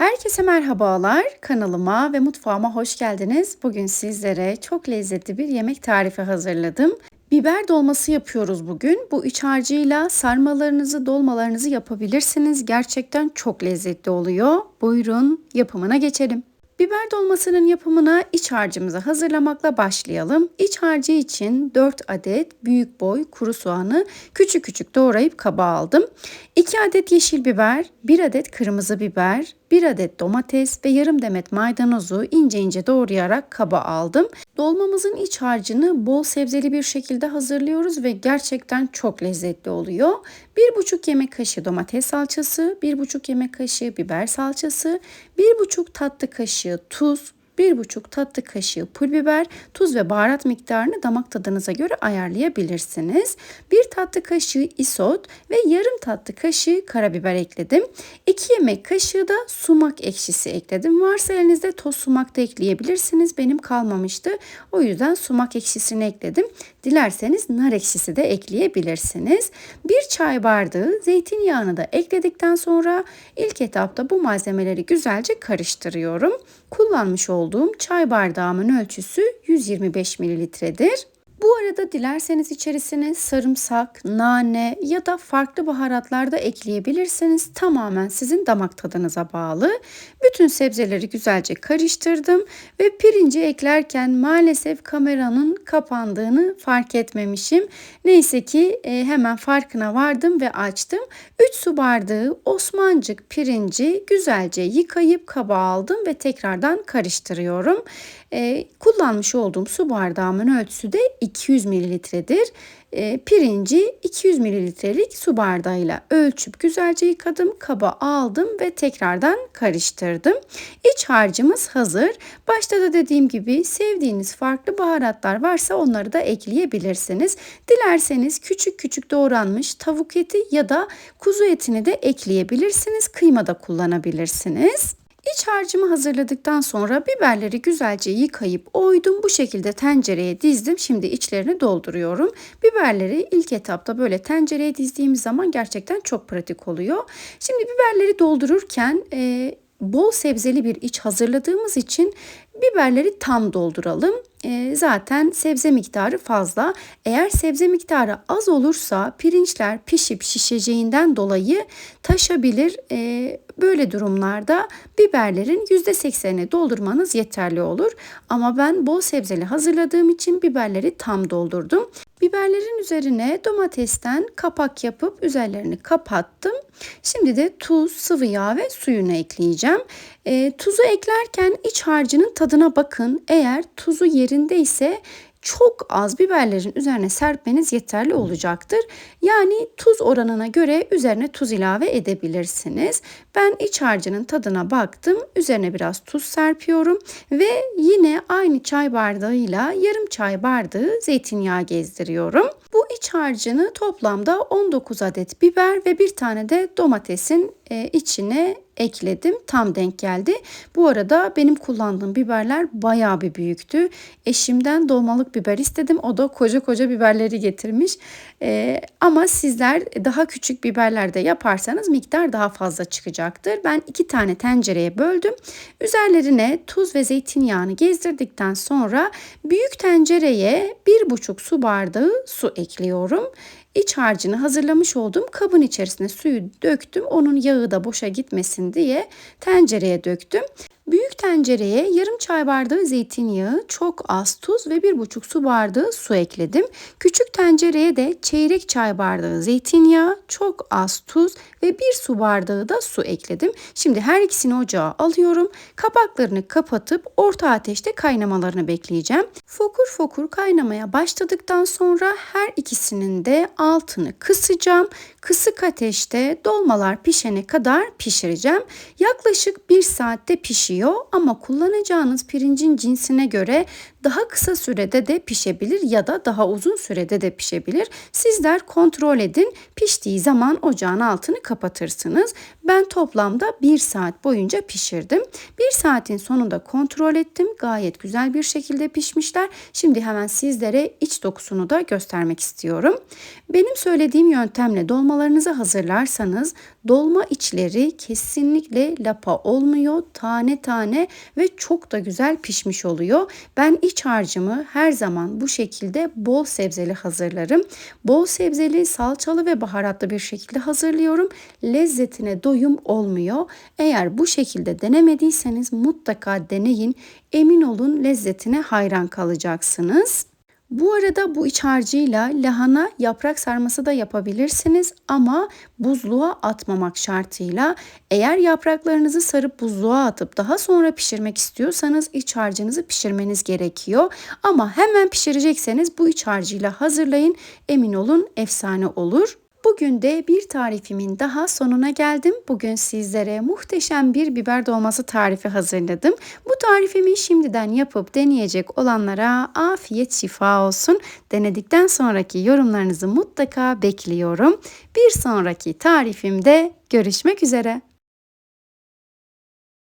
Herkese merhabalar. Kanalıma ve mutfağıma hoş geldiniz. Bugün sizlere çok lezzetli bir yemek tarifi hazırladım. Biber dolması yapıyoruz bugün. Bu iç harcıyla sarmalarınızı, dolmalarınızı yapabilirsiniz. Gerçekten çok lezzetli oluyor. Buyurun yapımına geçelim. Biber dolmasının yapımına iç harcımızı hazırlamakla başlayalım. İç harcı için 4 adet büyük boy kuru soğanı küçük küçük doğrayıp kaba aldım. 2 adet yeşil biber, 1 adet kırmızı biber, 1 adet domates ve yarım demet maydanozu ince ince doğrayarak kaba aldım. Dolmamızın iç harcını bol sebzeli bir şekilde hazırlıyoruz ve gerçekten çok lezzetli oluyor. 1,5 yemek kaşığı domates salçası, 1,5 yemek kaşığı biber salçası, 1,5 tatlı kaşığı tuz, 1,5 tatlı kaşığı pul biber, tuz ve baharat miktarını damak tadınıza göre ayarlayabilirsiniz. 1 tatlı kaşığı isot ve yarım tatlı kaşığı karabiber ekledim. 2 yemek kaşığı da sumak ekşisi ekledim. Varsa elinizde toz sumak da ekleyebilirsiniz. Benim kalmamıştı. O yüzden sumak ekşisini ekledim. Dilerseniz nar ekşisi de ekleyebilirsiniz. 1 çay bardağı zeytinyağını da ekledikten sonra ilk etapta bu malzemeleri güzelce karıştırıyorum. Kullanmış olduğum çay bardağımın ölçüsü 125 mililitredir. Bu arada dilerseniz içerisine sarımsak, nane ya da farklı baharatlar da ekleyebilirsiniz. Tamamen sizin damak tadınıza bağlı. Bütün sebzeleri güzelce karıştırdım ve pirinci eklerken maalesef kameranın kapandığını fark etmemişim. Neyse ki e, hemen farkına vardım ve açtım. 3 su bardağı Osmancık pirinci güzelce yıkayıp kaba aldım ve tekrardan karıştırıyorum. E, kullanmış olduğum su bardağımın ölçüsü de 200 mililitredir. E, pirinci 200 mililitrelik su bardağıyla ölçüp güzelce yıkadım. Kaba aldım ve tekrardan karıştırdım. İç harcımız hazır. Başta da dediğim gibi sevdiğiniz farklı baharatlar varsa onları da ekleyebilirsiniz. Dilerseniz küçük küçük doğranmış tavuk eti ya da kuzu etini de ekleyebilirsiniz. Kıyma da kullanabilirsiniz. İç harcımı hazırladıktan sonra biberleri güzelce yıkayıp oydum. Bu şekilde tencereye dizdim. Şimdi içlerini dolduruyorum. Biberleri ilk etapta böyle tencereye dizdiğimiz zaman gerçekten çok pratik oluyor. Şimdi biberleri doldururken e, bol sebzeli bir iç hazırladığımız için biberleri tam dolduralım. E, zaten sebze miktarı fazla. Eğer sebze miktarı az olursa pirinçler pişip şişeceğinden dolayı taşabilir. E, böyle durumlarda biberlerin %80'ini doldurmanız yeterli olur. Ama ben bol sebzeli hazırladığım için biberleri tam doldurdum. Biberlerin üzerine domatesten kapak yapıp üzerlerini kapattım. Şimdi de tuz, sıvı yağ ve suyunu ekleyeceğim. E, tuzu eklerken iç harcının tadına bakın. Eğer tuzu yerinde ise çok az biberlerin üzerine serpmeniz yeterli olacaktır. Yani tuz oranına göre üzerine tuz ilave edebilirsiniz. Ben iç harcının tadına baktım. Üzerine biraz tuz serpiyorum ve yine aynı çay bardağıyla yarım çay bardağı zeytinyağı gezdiriyorum. Bu iç harcını toplamda 19 adet biber ve bir tane de domatesin e, içine ekledim. Tam denk geldi. Bu arada benim kullandığım biberler bayağı bir büyüktü. Eşimden dolmalık biber istedim. O da koca koca biberleri getirmiş. Ee, ama sizler daha küçük biberlerde yaparsanız miktar daha fazla çıkacaktır. Ben iki tane tencereye böldüm. Üzerlerine tuz ve zeytinyağını gezdirdikten sonra büyük tencereye bir buçuk su bardağı su ekliyorum. İç harcını hazırlamış olduğum kabın içerisine suyu döktüm. Onun yağı da boşa gitmesin diye tencereye döktüm. Büyük tencereye yarım çay bardağı zeytinyağı, çok az tuz ve bir buçuk su bardağı su ekledim. Küçük tencereye de çeyrek çay bardağı zeytinyağı, çok az tuz ve bir su bardağı da su ekledim. Şimdi her ikisini ocağa alıyorum. Kapaklarını kapatıp orta ateşte kaynamalarını bekleyeceğim. Fokur fokur kaynamaya başladıktan sonra her ikisinin de altını kısacağım. Kısık ateşte dolmalar pişene kadar pişireceğim. Yaklaşık bir saatte pişiyor oluyor ama kullanacağınız pirincin cinsine göre daha kısa sürede de pişebilir ya da daha uzun sürede de pişebilir. Sizler kontrol edin. Piştiği zaman ocağın altını kapatırsınız. Ben toplamda bir saat boyunca pişirdim. Bir saatin sonunda kontrol ettim. Gayet güzel bir şekilde pişmişler. Şimdi hemen sizlere iç dokusunu da göstermek istiyorum. Benim söylediğim yöntemle dolmalarınızı hazırlarsanız dolma içleri kesinlikle lapa olmuyor. Tane ve çok da güzel pişmiş oluyor. Ben iç harcımı her zaman bu şekilde bol sebzeli hazırlarım. Bol sebzeli, salçalı ve baharatlı bir şekilde hazırlıyorum. Lezzetine doyum olmuyor. Eğer bu şekilde denemediyseniz mutlaka deneyin. Emin olun lezzetine hayran kalacaksınız. Bu arada bu iç harcıyla lahana yaprak sarması da yapabilirsiniz ama buzluğa atmamak şartıyla eğer yapraklarınızı sarıp buzluğa atıp daha sonra pişirmek istiyorsanız iç harcınızı pişirmeniz gerekiyor. Ama hemen pişirecekseniz bu iç harcıyla hazırlayın emin olun efsane olur. Bugün de bir tarifimin daha sonuna geldim. Bugün sizlere muhteşem bir biber dolması tarifi hazırladım. Bu tarifimi şimdiden yapıp deneyecek olanlara afiyet şifa olsun. Denedikten sonraki yorumlarınızı mutlaka bekliyorum. Bir sonraki tarifimde görüşmek üzere.